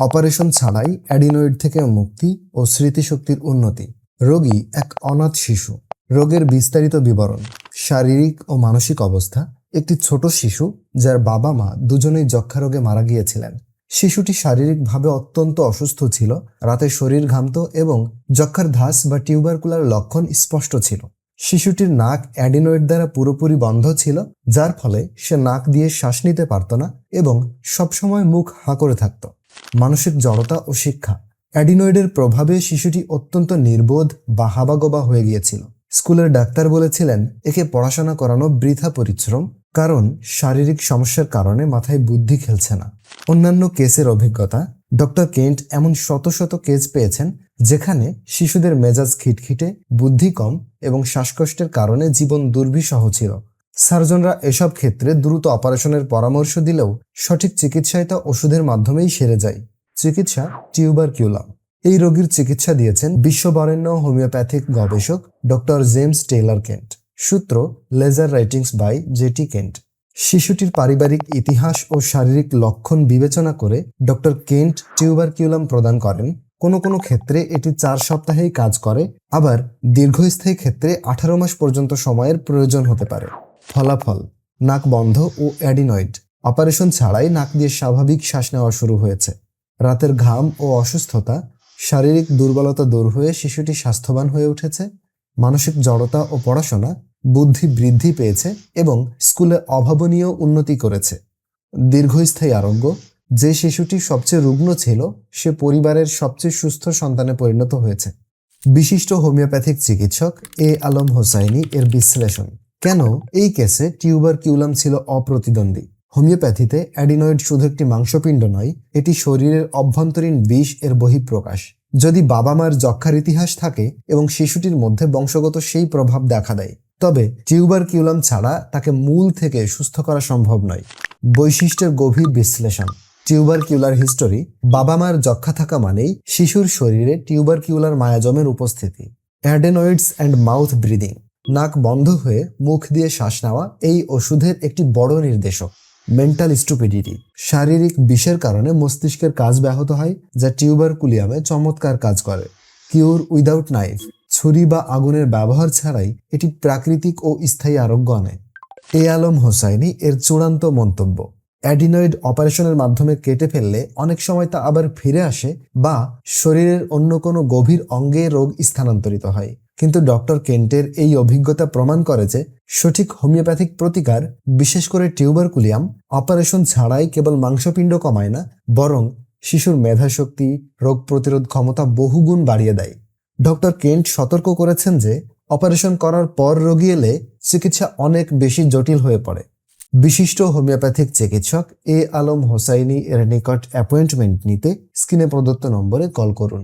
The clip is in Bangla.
অপারেশন ছাড়াই অ্যাডিনয়েড থেকে মুক্তি ও স্মৃতিশক্তির উন্নতি। রোগী এক অনাথ শিশু। রোগের বিস্তারিত বিবরণ। শারীরিক ও মানসিক অবস্থা। একটি ছোট শিশু যার বাবা মা দুজনেই যক্ষা রোগে মারা গিয়েছিলেন। শিশুটি শারীরিকভাবে অত্যন্ত অসুস্থ ছিল, রাতে শরীর ঘামত এবং যক্ষার ধাস বা টিউবারকুলার লক্ষণ স্পষ্ট ছিল। শিশুটির নাক অ্যাডিনয়েড দ্বারা পুরোপুরি বন্ধ ছিল, যার ফলে সে নাক দিয়ে শ্বাস নিতে পারত না এবং সবসময় মুখ হাঁ করে থাকত। মানসিক জড়তা ও শিক্ষা। অ্যাডিনয়েডের প্রভাবে শিশুটি অত্যন্ত নির্বোধ বা হাবাগোবা হয়ে গিয়েছিল। স্কুলের ডাক্তার বলেছিলেন, একে পড়াশোনা করানো বৃথা পরিশ্রম, কারণ শারীরিক সমস্যার কারণে মাথায় বুদ্ধি খেলছে না। অন্যান্য কেসের অভিজ্ঞতা, ডক্টর কেন্ট এমন শত শত কেস পেয়েছেন, যেখানে শিশুদের মেজাজ খিটখিটে, বুদ্ধি কম এবং শ্বাসকষ্টের কারণে জীবন দুর্বিষহ ছিল। সার্জনরা এসব ক্ষেত্রে দ্রুত অপারেশনের পরামর্শ দিলেও সঠিক চিকিৎসায় তা ওষুধের মাধ্যমেই সেরে যায়। চিকিৎসা টিউবারকিউলাম। এই রোগীর চিকিৎসা দিয়েছেন বিশ্ববরেণ্য হোমিওপ্যাথিক গবেষক ডক্টর জেমস টেইলর কেন্ট। সূত্র lesser writings by J T Kent. শিশুটির পারিবারিক ইতিহাস ও শারীরিক লক্ষণ বিবেচনা করে ডক্টর কেন্ট টিউবারকিউলাম প্রদান করেন। কোনো কোনো ক্ষেত্রে এটি চার সপ্তাহেই কাজ করে, আবার দীর্ঘস্থায়ী ক্ষেত্রে আঠারো মাস পর্যন্ত সময়ের প্রয়োজন হতে পারে। ফলাফল, নাক বন্ধ ও অ্যাডিনয়েড। অপারেশন ছাড়াই নাক দিয়ে স্বাভাবিক শ্বাস নেওয়া শুরু হয়েছে। রাতের ঘাম ও অসুস্থতা, শারীরিক দুর্বলতা দূর হয়ে শিশুটি স্বাস্থ্যবান হয়ে উঠেছে, মানসিক জড়তা ও পড়াশোনা, বুদ্ধি বৃদ্ধি পেয়েছে এবং স্কুলে অভাবনীয় উন্নতি করেছে। দীর্ঘস্থায়ী আরোগ্য, যে শিশুটি সবচেয়ে রুগ্ন ছিল, সে পরিবারের সবচেয়ে সুস্থ সন্তানে পরিণত হয়েছে। বিশিষ্ট হোমিওপ্যাথিক চিকিৎসক এ আলম হোসাইনি এর বিশ্লেষণ। কেন এই কেসে টিউবার কিউলাম ছিল অপ্রতিদ্বন্দ্বী? হোমিওপ্যাথিতে অ্যাডিনয়েড শুধু একটি মাংসপিণ্ড নয়, এটি শরীরের অভ্যন্তরীণ বিষ এর বহিঃপ্রকাশ। যদি বাবা মার যক্ষার ইতিহাস থাকে এবং শিশুটির মধ্যে বংশগত সেই প্রভাব দেখা দেয়, তবে টিউবার কিউলাম ছাড়া তাকে মূল থেকে সুস্থ করা সম্ভব নয়। বৈশিষ্ট্যের গভীর বিশ্লেষণ। টিউবার কিউলার হিস্টোরি বাবা মার যক্ষা থাকা মানেই শিশুর শরীরে টিউবার কিউলার মায়াজমের উপস্থিতি। Adenoids and mouth breathing. নাক বন্ধ হয়ে মুখ দিয়ে শ্বাস নেওয়া এই ওষুধের একটি বড় নির্দেশক। মেন্টাল স্টুপিডিটি শারীরিক বিষের কারণে মস্তিষ্কের কাজ ব্যাহত হয়, যা টিউবার কুলিয়ামে চমৎকার কাজ করে। কিউর উইদাউট নাইফ ছুরি বা আগুনের ব্যবহার ছাড়াই এটি প্রাকৃতিক ও স্থায়ী আরোগ্য আনে। এ আলম হোসাইনি এর চূড়ান্ত মন্তব্য। অ্যাডিনয়েড অপারেশনের মাধ্যমে কেটে ফেললে অনেক সময় তা আবার ফিরে আসে বা শরীরের অন্য কোনো গভীর অঙ্গে রোগ স্থানান্তরিত হয়। কিন্তু ডক্টর কেন্টের এই অভিজ্ঞতা প্রমাণ করে যে সঠিক হোমিওপ্যাথিক প্রতিকার, বিশেষ করে টিউবারকুলিয়াম, অপারেশন ছাড়াই কেবল মাংসপিণ্ড কমায় না, বরং শিশুর মেধাশক্তি, রোগ প্রতিরোধ ক্ষমতা বহুগুণ বাড়িয়ে দেয়। ডক্টর কেন্ট সতর্ক করেছেন যে অপারেশন করার পর রোগী এলে চিকিৎসা অনেক বেশি জটিল হয়ে পড়ে। বিশিষ্ট হোমিওপ্যাথিক চিকিৎসক এ আলম হোসাইনি এর নিকট অ্যাপয়েন্টমেন্ট নিতে স্ক্রিনে প্রদত্ত নম্বরে কল করুন।